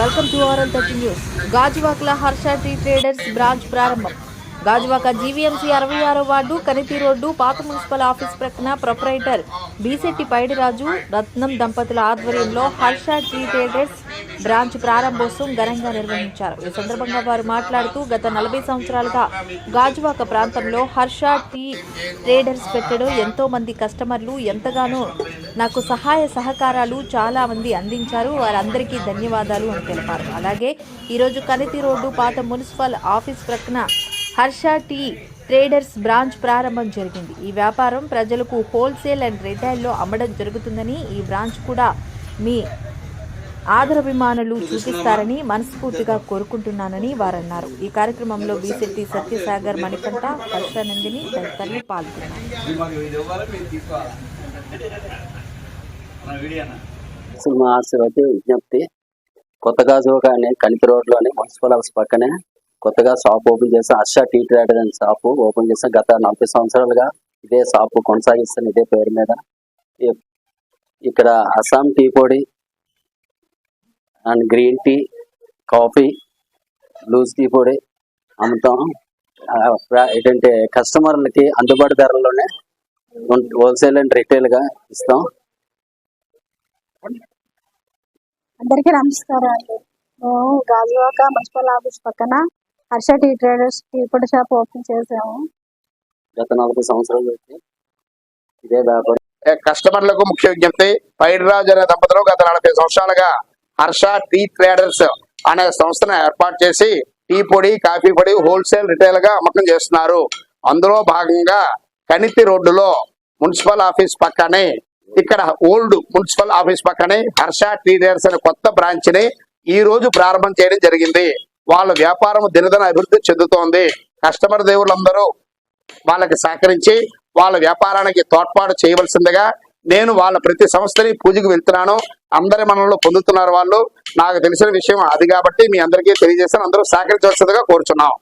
Welcome to thirty news. గాజువాక్ల Harsha tea traders branch ప్రారంభం. Gajuwaka GVMC అరవై ఆరో వార్డు కనితి రోడ్డు పాత మున్సిపల్ ఆఫీస్ ప్రక్కన ప్రొపరైటర్ బీసెట్టి పైడిరాజు రత్నం దంపతుల ఆధ్వర్యంలో హర్ష టీ ట్రేడర్స్ బ్రాంచ్ ప్రారంభోత్సవం ఘనంగా నిర్వహించారు. ఈ సందర్భంగా వారు మాట్లాడుతూ గత నలభై సంవత్సరాలుగా గాజువాక ప్రాంతంలో హర్ష టీ ట్రేడర్స్ పెట్టడం ఎంతో మంది కస్టమర్లు ఎంతగానో నాకు సహాయ సహకారాలు చాలా మంది అందించారు. వారందరికీ ధన్యవాదాలు అని తెలిపారు. అలాగే ఈరోజు కనితి రోడ్డు పాత మున్సిపల్ ఆఫీస్ ప్రక్కన హర్ష టీ ట్రేడర్స్ బ్రాంచ్ ప్రారంభం జరిగింది. ఈ వ్యాపారం ప్రజలకు హోల్సేల్ అండ్ రిటైల్లో అమ్మడం జరుగుతుందని ఈ బ్రాంచ్ కూడా మీ ఆదరాభిమానులు చూపిస్తారని మనస్ఫూర్తిగా కోరుకుంటున్నానని వారన్నారు. ఈ కార్యక్రమంలో బీసెట్టి సత్యసాగర్ మణికంఠ హర్షానందిని తదితరులు పాల్గొన్నారు. మా ఆశీర్వతి విజ్ఞప్తి. కొత్తగా అనే కలిపి రోడ్లోని మున్సిపల్ హౌస్ పక్కనే కొత్తగా షాప్ ఓపెన్ చేసాం హర్ష టీ ట్రేడర్ అనే షాప్ ఓపెన్ చేసాం గత నలభై సంవత్సరాలుగా ఇదే షాప్ కొనసాగిస్తాను ఇదే పేరు మీద ఇక్కడ అస్సాం టీ పొడి and green tea coffee loose tea పొడి అమ్ముతాం. ఆ, ఏంటంటే కస్టమర్లకి అందుబాటు ధరల్లోనే హోల్సేల్ అండ్ రిటైల్గా ఇస్తాం. అందరికీ నమస్కారాలు మేము గాజువాక మున్సిపల్ ఆఫీస్ పక్కన హర్ష టీ ట్రేడర్స్ టీ పొడి షాప్ ఓపెన్ చేసాము. గత నలభై సంవత్సరాలు పెట్టి ఇదే వ్యాపారం. కస్టమర్లకు ముఖ్య విజ్ఞప్తి పైడిరాజు అనే దంపతులు గత నలభై సంవత్సరాలుగా హర్ష టీ ట్రేడర్స్ అనే సంస్థను ఏర్పాటు చేసి టీ పొడి కాఫీ పొడి హోల్సేల్ రిటైల్గా అమ్మకం చేస్తున్నారు. అందులో భాగంగా కనితి రోడ్డులో మున్సిపల్ ఆఫీస్ పక్కనే ఇక్కడ ఓల్డ్ మున్సిపల్ ఆఫీస్ పక్కనే హర్ష టీ ట్రేడర్స్ అనే కొత్త బ్రాంచ్ని ఈ రోజు ప్రారంభం చేయడం జరిగింది. వాళ్ళ వ్యాపారం దినదిన అభివృద్ధి చెందుతోంది. కస్టమర్ దేవుళ్ళందరూ వాళ్ళకి సహకరించి వాళ్ళ వ్యాపారానికి తోడ్పాటు చేయవలసిందిగా నేను వాళ్ళ ప్రతి సంస్థని పూజకు వెళ్తున్నాను. అందరి మనలో పొందుతున్నారు వాళ్ళు. నాకు తెలిసిన విషయం అది కాబట్టి మీ అందరికీ తెలియజేస్తాను అందరూ సహకరించవలసిందిగా కోరుచున్నాం.